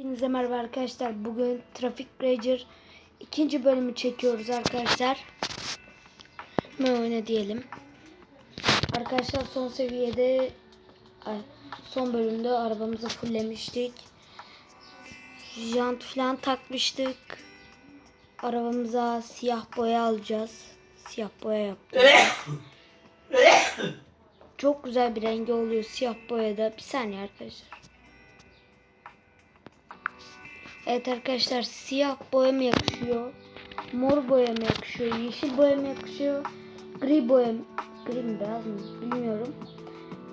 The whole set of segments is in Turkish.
Hepinize merhaba arkadaşlar. Bugün Traffic Ranger ikinci bölümü çekiyoruz arkadaşlar. Ne oyna diyelim. Arkadaşlar son seviyede son bölümde arabamızı fulllemiştik. Jant falan takmıştık. Arabamıza siyah boya alacağız. Siyah boya yaptık. Çok güzel bir rengi oluyor siyah boyada. Bir saniye arkadaşlar. Evet arkadaşlar siyah boya mı yakışıyor? Mor boya mı yakışıyor? Yeşil boya mı yakışıyor? Gri boya mı? Gri mi beyaz mı? Bilmiyorum.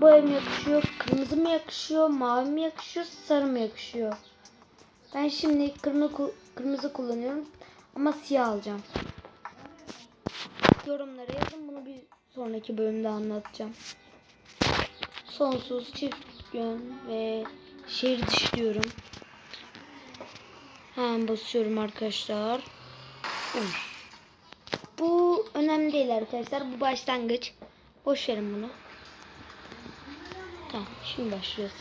Boya mı yakışıyor? Kırmızı mı yakışıyor? Mavi mi yakışıyor? Sarı mı yakışıyor? Ben şimdi kırmızı, kırmızı kullanıyorum. Ama siyah alacağım. Yorumlara yazın. Bunu bir sonraki bölümde anlatacağım. Sonsuz çift yön ve şehir dışı diyorum. Hemen basıyorum arkadaşlar. Bu önemli değil arkadaşlar. Bu başlangıç. Boş verin bunu. Tamam şimdi başlıyoruz.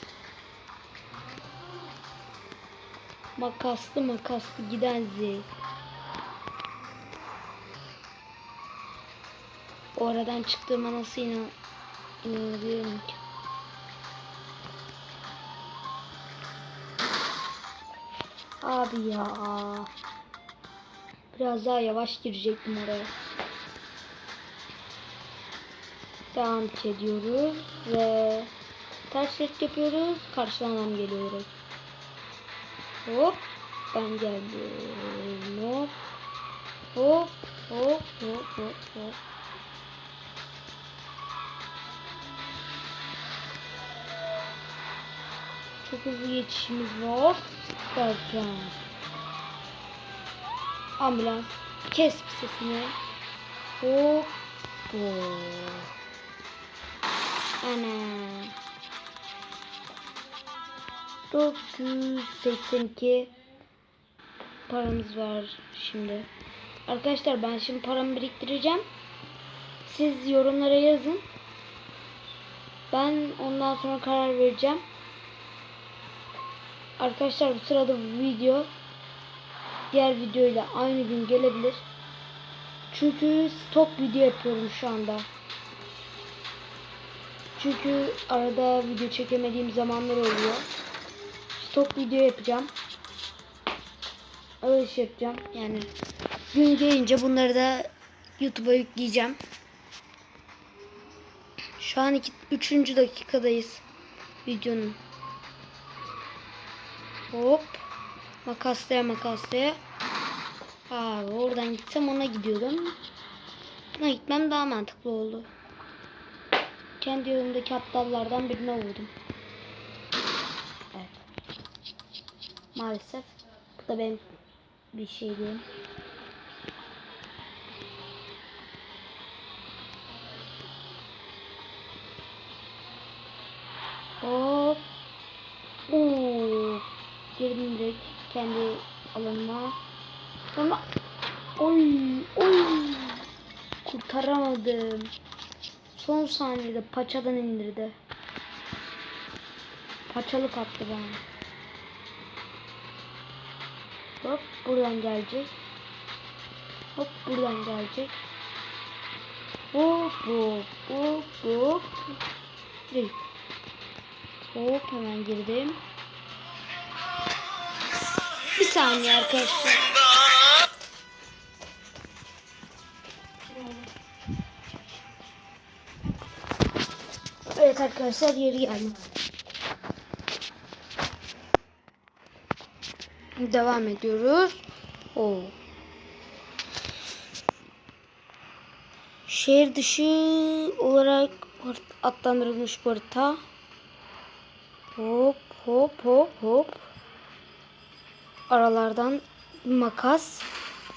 Makaslı makaslı giden zil. O aradan çıktığıma nasıl inan inanabilirim ki? Abi ya. Biraz daha yavaş girecektim oraya. Devam ediyoruz ve ters şerit yapıyoruz. Karşıdan adam geliyor. Hop. Ben geldim. Hop. Hop. Hop. Hop. Hop. Çok hızlı geçişimiz var. Derken. Ambulans. Kes bir sesini. Hop. Hop. Ana. 482 paramız var şimdi. Arkadaşlar ben şimdi paramı biriktireceğim. Siz yorumlara yazın. Ben ondan sonra karar vereceğim. Arkadaşlar bu sırada bu video diğer videoyla aynı gün gelebilir. Çünkü stok video yapıyorum şu anda. Çünkü arada video çekemediğim zamanlar oluyor. Stok video yapacağım. Öyle şey yapacağım. Yani gün gelince bunları da YouTube'a yükleyeceğim. Şu an 3. dakikadayız videonun. Hop. Makaslaya makaslaya. Abi oradan gitsem ona gidiyordum. Ona gitmem daha mantıklı oldu. Kendi yolumdaki aptallardan birine vurdum. Evet. Maalesef. Bu da benim bir şey diyeyim. Hop. Oo. Girdim direkt kendi alanıma. Sonra oy oy kurtaramadım. Son saniyede paçadan indirdi. Paçalık attı bana. Hop buradan gelecek. Hop buradan gelecek. Hop hop hop hop. Direkt. Hop hemen girdim. Saniye arkadaşlar. Evet arkadaşlar geri geldim. Devam ediyoruz. Oo. Şehir dışı olarak adlandırılmış bu harita. Hop hop hop hop. Aralardan makas.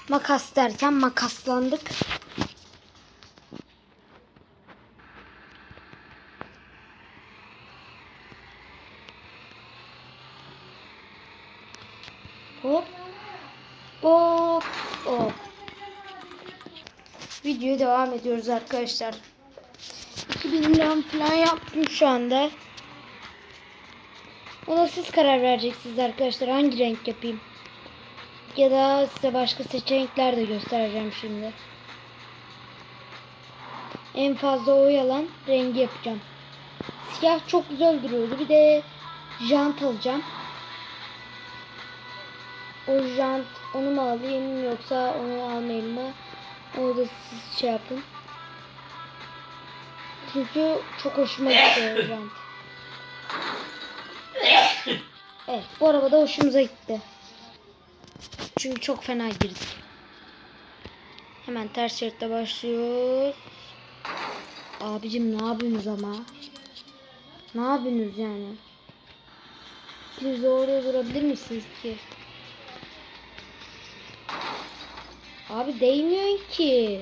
Makas derken makaslandık. Hop. Hop. Hop. Videoya devam ediyoruz arkadaşlar. 2000 liram falan yaptım şu anda. Ona siz karar vereceksiniz arkadaşlar. Hangi renk yapayım? Ya da size başka seçenekler de göstereceğim şimdi. En fazla oyalan rengi yapacağım. Siyah çok güzel duruyordu. Bir de jant alacağım. O jant onu mu alayım yoksa onu almayayım mı? Onu da siz şey yapın. Çünkü çok hoşuma o jant. Evet bu araba da hoşumuza gitti. Çünkü çok fena girdik. Hemen ters şeritte başlıyoruz. Abicim ne yapıyorsunuz ama? Ne yapıyorsunuz yani? Siz oraya durabilir misiniz ki? Abi değmiyor ki.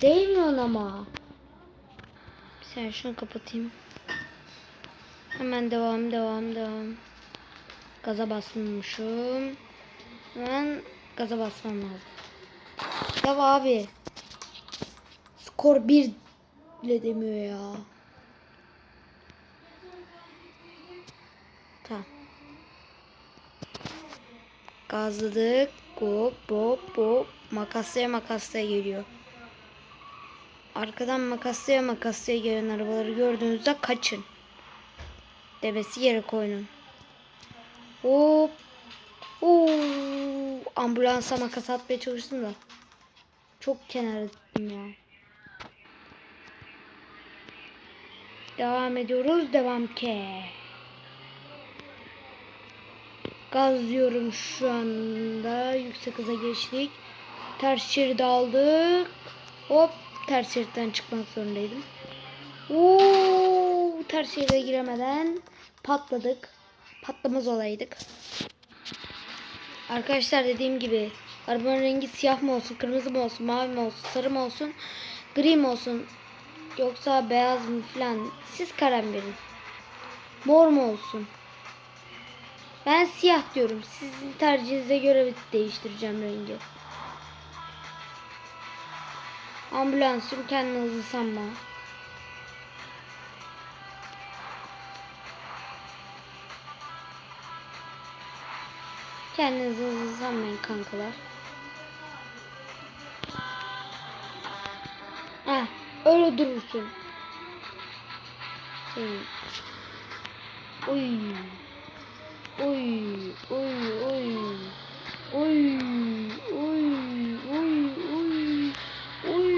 Değmiyor ama. Bir saniye şunu kapatayım. Hemen devam devam devam. Gaza basmamışım. Hemen gaza basmam lazım. Ya abi. Skor 1 bile demiyor ya. Tamam. Gazladık. Hop hop hop. Makaslaya makaslaya geliyor. Arkadan makaslaya makaslaya gelen arabaları gördüğünüzde kaçın. Devesi yere koyun. Hop. Oo. Ambulansa makas atmaya çalıştım da. Çok kenara gittim ya. Devam ediyoruz. Devam ke. Gazlıyorum şu anda. Yüksek hıza geçtik. Ters şeridi aldık. Hop. Ters şeritten çıkmak zorundaydım. Oo, ters şeride giremeden patladık. Patlamaz olaydık. Arkadaşlar dediğim gibi arabanın rengi siyah mı olsun, kırmızı mı olsun, mavi mi olsun, sarı mı olsun, gri mi olsun yoksa beyaz mı falan siz karar verin. Mor mu olsun? Ben siyah diyorum. Sizin tercihinize göre değiştireceğim rengi. Ambulansım kendini hızlı sanma. Kendinizi hızlı sanmayın kankalar. Heh, öyle durursun. Senin. Oy. Oy, oy, oy. Oy, oy, oy, oy. Oy.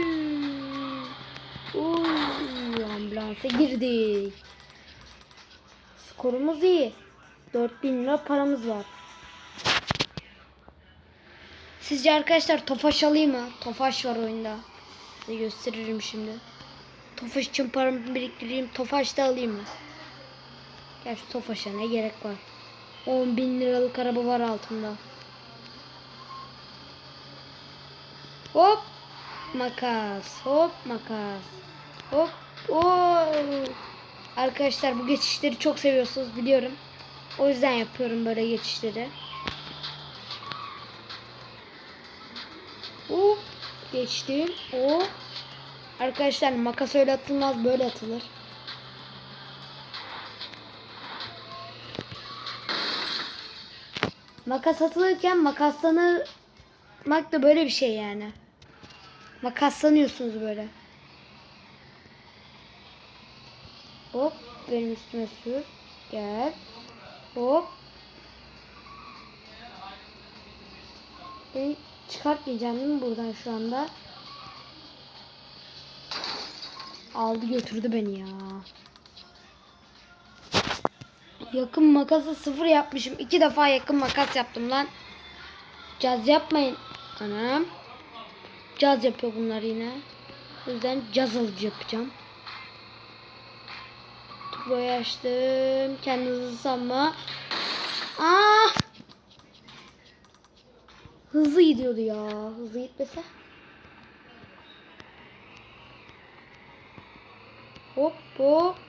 Oy. Ambulansa girdik. Skorumuz iyi. 4000 lira paramız var. Sizce arkadaşlar Tofaş alayım mı? Tofaş var oyunda. Size gösteririm şimdi. Tofaş için paramı biriktireyim. Tofaş da alayım mı? Gerçi Tofaş'a ne gerek var? 10 bin liralık araba var altında. Hop makas. Hop makas. Hop. Oo. Arkadaşlar bu geçişleri çok seviyorsunuz biliyorum. O yüzden yapıyorum böyle geçişleri. Geçtim. O Arkadaşlar makas öyle atılmaz böyle atılır. Makas atılırken makaslanırmak da böyle bir şey yani. Makaslanıyorsunuz böyle. Hop benim üstüme sür. Gel. Hop. Beni çıkartmayacağım değil buradan şu anda? Aldı götürdü beni ya. Yakın makası sıfır yapmışım. İki defa yakın makas yaptım lan. Caz yapmayın. Anam. Caz yapıyor bunlar yine. O yüzden caz alıcı yapacağım. Turboyu açtım. Kendi hızlı sanma. Ah! Hızlı gidiyordu ya. Hızlı gitmese. Hop hop.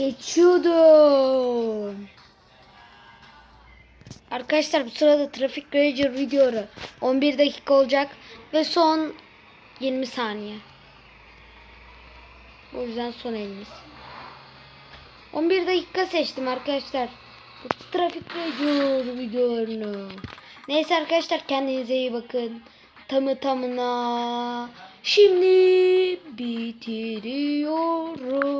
Geçiyordum. Arkadaşlar bu sırada Traffic Ranger videoları 11 dakika olacak ve son 20 saniye. O yüzden son elimiz. 11 dakika seçtim arkadaşlar. Bu Traffic Ranger videolarını. Neyse arkadaşlar kendinize iyi bakın. Tamı tamına şimdi bitiriyorum.